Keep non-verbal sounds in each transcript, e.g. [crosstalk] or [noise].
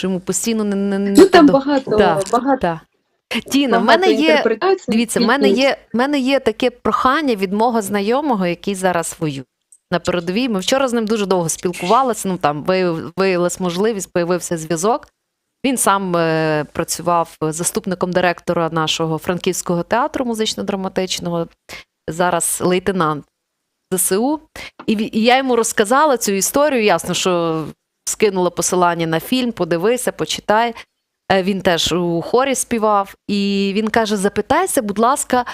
що йому постійно не, не, не Ну там до- багато, Да, багато. Так. Тіна, в мене є. Дивіться, в мене є, в мене є таке прохання від мого знайомого, який зараз воює на передовій. Ми вчора з ним дуже довго спілкувалися. Ну там вияв- виявилась можливість, появився зв'язок. Він сам е, працював заступником директора нашого франківського театру музично-драматичного. Зараз лейтенант ЗСУ. І, і я йому розказала цю історію. Ясно, що скинула посилання на фільм, подивися, почитай. Е, Він теж у хорі співав, і він каже: запитайся, будь ласка,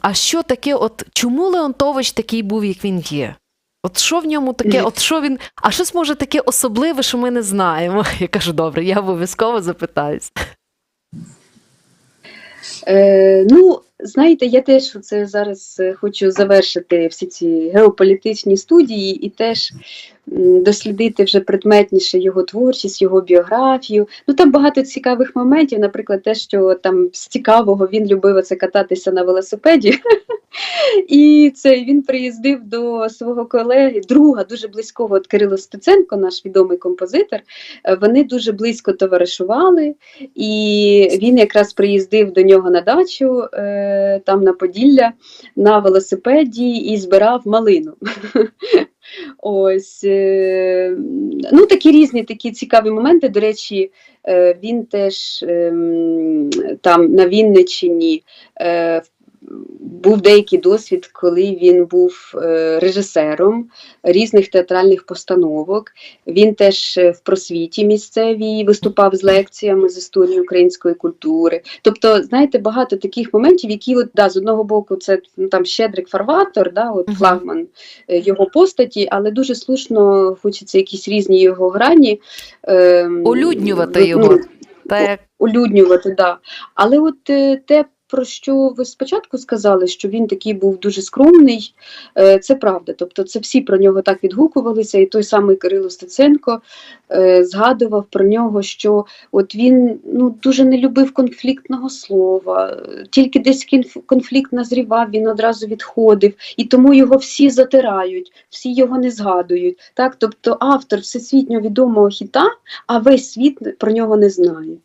а що таке, от чому Леонтович такий був, як він є? От що в ньому таке, от що він, а щось може таке особливе, що ми не знаємо. [laughs] Я кажу, добре, я обов'язково запитаюся. Е, ну, знаєте, я теж це зараз е, хочу завершити всі ці геополітичні студії і теж дослідити вже предметніше його творчість, його біографію. Ну там багато цікавих моментів, наприклад, те, що там з цікавого він любив оце кататися на велосипеді. [laughs] І це він приїздив до свого колеги, друга дуже близького от Кирило Стеценко, наш відомий композитор. Е, Вони дуже близько товаришували, і він якраз приїздив до нього на дачу е, там на Поділля на велосипеді і збирав малину. [laughs] Ось е, ну такі різні такі цікаві моменти. До речі, е, він теж ем, там на Вінниччині е, був деякий досвід, коли він був е, режисером різних театральних постановок. Він теж е, в просвіті місцевій виступав з лекціями з історії української культури. Тобто, знаєте, багато таких моментів, які от, да, з одного боку, це ну, там Щедрик Фарватор, да, от флагман е, його постаті, але дуже слушно хочеться якісь різні його грані. ем, Улюднювати ну, його. Так, улюднювати, да. Але от е, те, про що ви спочатку сказали, що він такий був дуже скромний, е, це правда. Тобто, це всі про нього так відгукувалися, і той самий Кирило Стеценко е, згадував про нього, що от він ну, дуже не любив конфліктного слова, тільки десь конфлікт назрівав, він одразу відходив, і тому його всі затирають, всі його не згадують. Так? Тобто автор всесвітньо відомого хіта, а весь світ про нього не знає.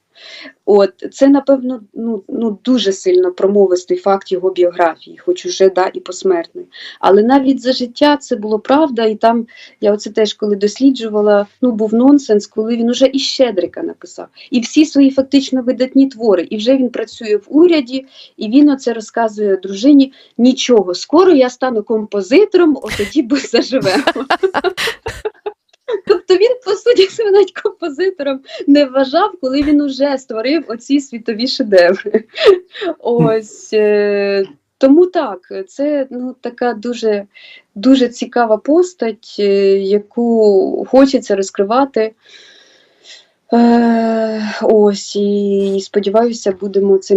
От це, напевно, ну, ну дуже сильно промовистий факт його біографії, хоч уже да, і посмертний. Але навіть за життя це було правда, і там я оце теж коли досліджувала, ну був нонсенс, коли він уже і Щедрика написав, і всі свої фактично видатні твори. І вже він працює в уряді, і він оце розказує дружині: нічого, скоро я стану композитором, от тоді би заживемо. [laughs] Тобто він, по суті, себе навіть композитором не вважав, коли він уже створив оці світові шедеври. Ось. Е, тому так, це ну, така дуже, дуже цікава постать, е, яку хочеться розкривати. Е, ось, і сподіваюся, будемо цим